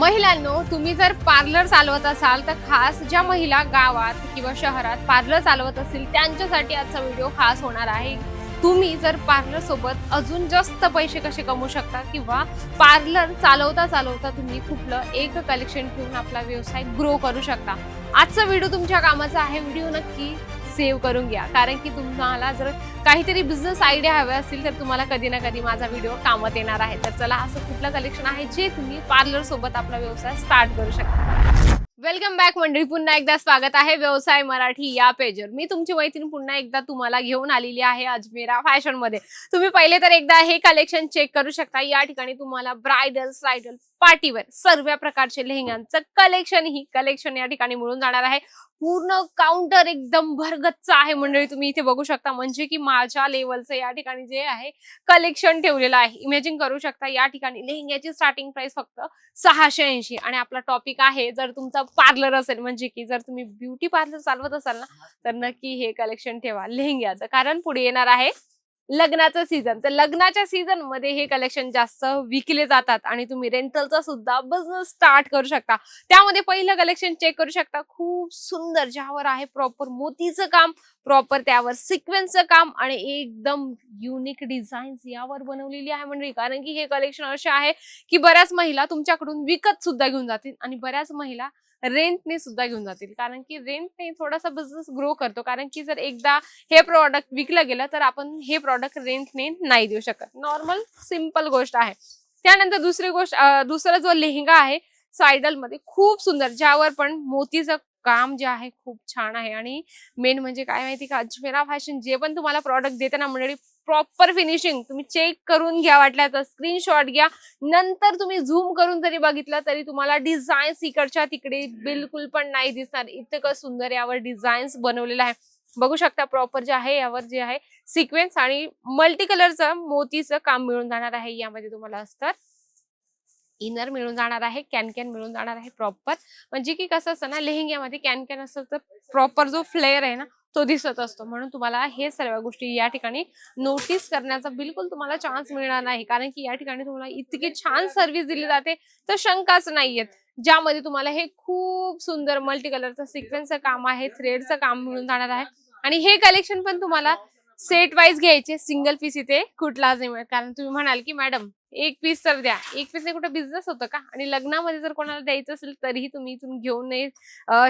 महिलांनो तुम्ही जर पार्लर चालवत असाल तर खास ज्या महिला गावात किंवा शहरात पार्लर चालवत असतील त्यांच्यासाठी आजचा व्हिडिओ खास होणार आहे. तुम्ही जर पार्लर सोबत अजून जास्त पैसे कसे कमवू शकता किंवा पार्लर चालवता चालवता तुम्ही कुठलं एक कलेक्शन ठेवून आपला व्यवसाय ग्रो करू शकता. आजचा व्हिडिओ तुमच्या कामाचा आहे. व्हिडिओ नक्की सेव्ह करून घ्या. कारण की तुम्हाला जर काहीतरी बिझनेस आयडिया हवे असतील तर तुम्हाला कधी ना कधी माझा व्हिडिओ कामात येणार आहे. तर चला असं कुठलं कलेक्शन आहे जे तुम्ही पार्लर सोबत आपला व्यवसाय स्टार्ट करू शकता. वेलकम बॅक मंडळी. पुन्हा एकदा स्वागत आहे व्यवसाय मराठी या पेजवर मी तुमची मैत्रीण पुन्हा एकदा तुम्हाला घेऊन आलेली आहे अजमेरा फॅशनमध्ये. तुम्ही पहिले तर एकदा हे कलेक्शन चेक करू शकता. या ठिकाणी तुम्हाला ब्रायडल स्लायडल पार्टीवर सर्व प्रकारचे लेहंग्यांचं कलेक्शन ही कलेक्शन या ठिकाणी मिळून जाणार आहे. पूर्ण काउंटर एकदम भरगच्च आहे मंडळी तुम्ही इथे बघू शकता. म्हणजे की माझ्या लेवलचं या ठिकाणी जे आहे कलेक्शन ठेवलेलं आहे. इमॅजिन करू शकता या ठिकाणी लेहंग्याची स्टार्टिंग प्राइस फक्त सहाशे ऐंशी. आणि आपला टॉपिक आहे जर तुमचा पार्लर असेल म्हणजे की जर तुम्ही ब्युटी पार्लर चालवत असाल ना तर नक्की हे कलेक्शन ठेवा लेहंग्याचं. कारण पुढे येणार आहे लग्नाचं सीझन तर लग्नाच्या सीझनमध्ये हे कलेक्शन जास्त विकले जातात आणि तुम्ही रेंटलचा सुद्धा बिझनेस स्टार्ट करू शकता. त्यामध्ये पहिलं कलेक्शन चेक करू शकता. खूप सुंदर ज्यावर आहे प्रॉपर मोतीचं काम प्रॉपर त्यावर सिक्वेन्सचं काम आणि एकदम युनिक डिझाईन्स यावर बनवलेली आहे म्हणजे कारण की हे कलेक्शन असे आहे की बऱ्याच महिला तुमच्याकडून विकत सुद्धा घेऊन जातील आणि बऱ्याच महिला रेंटने सुद्धा घेऊन जातील. कारण की रेंटने थोडासा बिझनेस ग्रो करतो. कारण की जर एकदा हे प्रॉडक्ट विकलं गेलं तर आपण हे प्रॉडक्ट रेंटने नाही देऊ शकत. नॉर्मल सिंपल गोष्ट आहे. त्यानंतर दुसरी गोष्ट दुसरा जो लेहंगा आहे सायडलमध्ये खूप सुंदर ज्यावर पण मोतीचं काम जे आहे खूप छान आहे. आणि मेन म्हणजे काय माहिती का अजमेरा फॅशन जे पण तुम्हाला प्रॉडक्ट देते ना मंडळी प्रॉपर फिनिशिंग तुम्ही चेक करून घ्या वाटल्या तर स्क्रीनशॉट घ्या. नंतर तुम्ही झूम करून जरी बघितलं तरी तुम्हाला डिझाईन्स इकडच्या तिकडे बिलकुल पण नाही दिसणार. इतकं सुंदर यावर डिझाईन्स बनवलेलं आहे. बघू शकता प्रॉपर जे आहे यावर जे आहे सिक्वेन्स आणि मल्टी कलरचं मोतीचं काम मिळून जाणार आहे. यामध्ये तुम्हाला अस्तर इनर मिळून जाणार आहे कॅन कॅन मिळून जाणार आहे प्रॉपर म्हणजे की कसं असतं ना लेहंग्यामध्ये कॅन कॅन असतं तर प्रॉपर जो फ्लेअर आहे ना तो दिसत असतो. म्हणून तुम्हाला हे सर्व गोष्टी या ठिकाणी नोटीस करण्याचा बिलकुल तुम्हाला चान्स मिळणार नाही. कारण की या ठिकाणी तुम्हाला इतकी छान सर्व्हिस दिली जाते तर शंकाच नाहीयेत. ज्यामध्ये तुम्हाला हे खूप सुंदर मल्टी कलरचं सिक्वेन्सचं काम आहे थ्रेडचं काम मिळून जाणार आहे. आणि हे कलेक्शन पण तुम्हाला सेट वाईज घ्यायचे सिंगल पीस इथे कुठलाच नाही मिळत. कारण तुम्ही म्हणाल की मॅडम एक पीस तर द्या. एक पीसने कुठं बिझनेस होतं का? आणि लग्नामध्ये जर कोणाला द्यायचं असेल तरीही तुम्ही इथून घेऊन नाही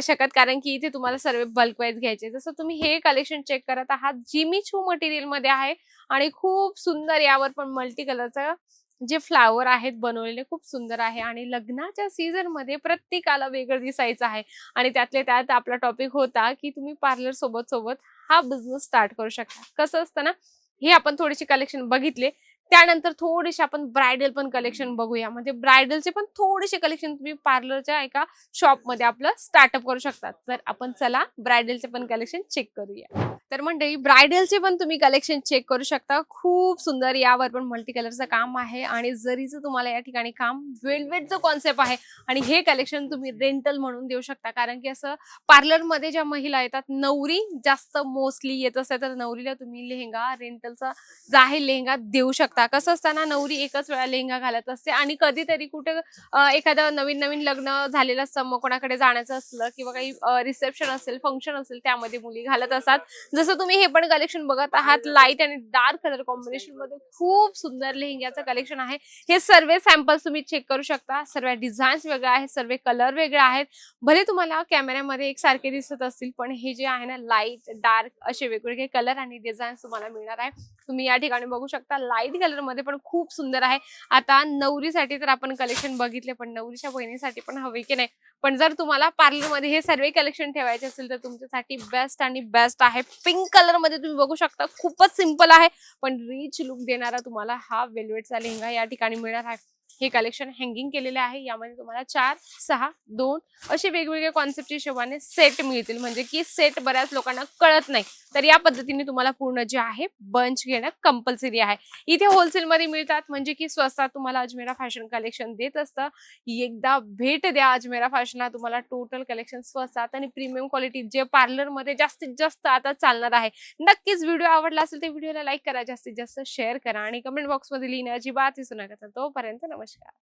शकत. कारण की इथे तुम्हाला सर्व बल्क वाईज घ्यायचे जसं तुम्ही हे कलेक्शन चेक करत आहात जिमी छू मटेरियलमध्ये आहे आणि खूप सुंदर यावर पण मल्टी कलरचं जे फ्लावर आहेत बनवलेले खूप सुंदर आहे. आणि लग्नाच्या सीझनमध्ये प्रत्येकाला वेगळं दिसायचं आहे. आणि त्यातले त्यात आपला टॉपिक होता की तुम्ही पार्लर सोबत सोबत हा बिझनेस स्टार्ट करू शकता. कसं असतं ना हे आपण थोडीशी कलेक्शन बघितले. त्यानंतर थोडेसे आपण ब्रायडल पण कलेक्शन बघूया. म्हणजे ब्रायडलचे पण थोडेसे कलेक्शन तुम्ही पार्लरच्या एका शॉपमध्ये आपलं स्टार्टअप करू शकतात. तर आपण चला ब्रायडलचे पण कलेक्शन चेक करूया. तर मंडळी ब्रायडलचे पण तुम्ही कलेक्शन चेक करू शकता. खूप सुंदर यावर पण मल्टी कलरचं काम आहे आणि जरीचं तुम्हाला या ठिकाणी काम वेलवेटचं कॉन्सेप्ट आहे आणि हे कलेक्शन तुम्ही रेंटल म्हणून देऊ शकता. कारण की असं पार्लरमध्ये ज्या महिला येतात नवरी जास्त मोस्टली येत असते तर नवरीला तुम्ही लेहंगा रेंटलचा जो आहे लेहंगा देऊ शकता. कसं असताना नवरी एकच वेळा लेहंगा घालत असते आणि कधीतरी कुठे एखादं नवीन नवीन लग्न झालेलं असतं मग कोणाकडे जाण्याचं असलं किंवा काही रिसेप्शन असेल फंक्शन असेल त्यामध्ये मुली घालत असतात. जसं तुम्ही हे पण कलेक्शन बघत आहात लाइट आणि डार्क कलर कॉम्बिनेशनमध्ये खूप सुंदर लेहंग्याचं कलेक्शन आहे. हे सर्व सॅम्पल्स तुम्ही चेक करू शकता. सर्व डिझाईन्स वेगळे आहेत सर्व कलर वेगळे आहेत. भले तुम्हाला कॅमेऱ्यामध्ये एकसारखे दिसत असतील पण हे जे आहे ना लाइट डार्क असे वेगवेगळे कलर आणि डिझाईन्स तुम्हाला मिळणार आहे. तुम्ही या ठिकाणी बघू शकता लाइट कलर मध्ये पण खूप सुंदर आहे. आता नवरीसाठी तर आपण कलेक्शन बघितले पण नवरीच्या बहिणीसाठी पण हवे की नाही? पण जर तुम्हाला पार्लरमध्ये हे सर्व कलेक्शन ठेवायचे असेल तर तुमच्यासाठी बेस्ट आणि बेस्ट आहे. पिंक कलरमध्ये तुम्ही बघू शकता खूपच सिंपल आहे. पण रिच लुक देणारा तुम्हाला हा वेल्वेटचा लेहंगा या ठिकाणी मिळणार आहे. हे कलेक्शन हँगिंग केलेले आहे. यामध्ये तुम्हाला चार सहा दोन असे वेगवेगळ्या कॉन्सेप्टच्या हिशोबाने सेट मिळतील. म्हणजे की सेट बऱ्याच लोकांना कळत नाही. तर या पद्धतीने तुम्हाला पूर्ण जे आहे बंच घेणं कंपल्सरी आहे. इथे होलसेल मध्ये मिळतात. म्हणजे की स्वस्तात तुम्हाला अजमेरा फॅशन कलेक्शन देत असतं. एकदा भेट द्या अजमेरा फॅशनला तुम्हाला टोटल कलेक्शन स्वस्तात आणि प्रीमियम क्वालिटी जे पार्लरमध्ये जास्तीत जास्त आता चालणार आहे. नक्कीच व्हिडिओ आवडला असेल तर व्हिडिओला लाईक करा. जास्तीत जास्त शेअर करा. आणि कमेंट बॉक्समध्ये लिहिण्याची बात विसरू नका तोपर्यंत नमस्कार. नमस्कार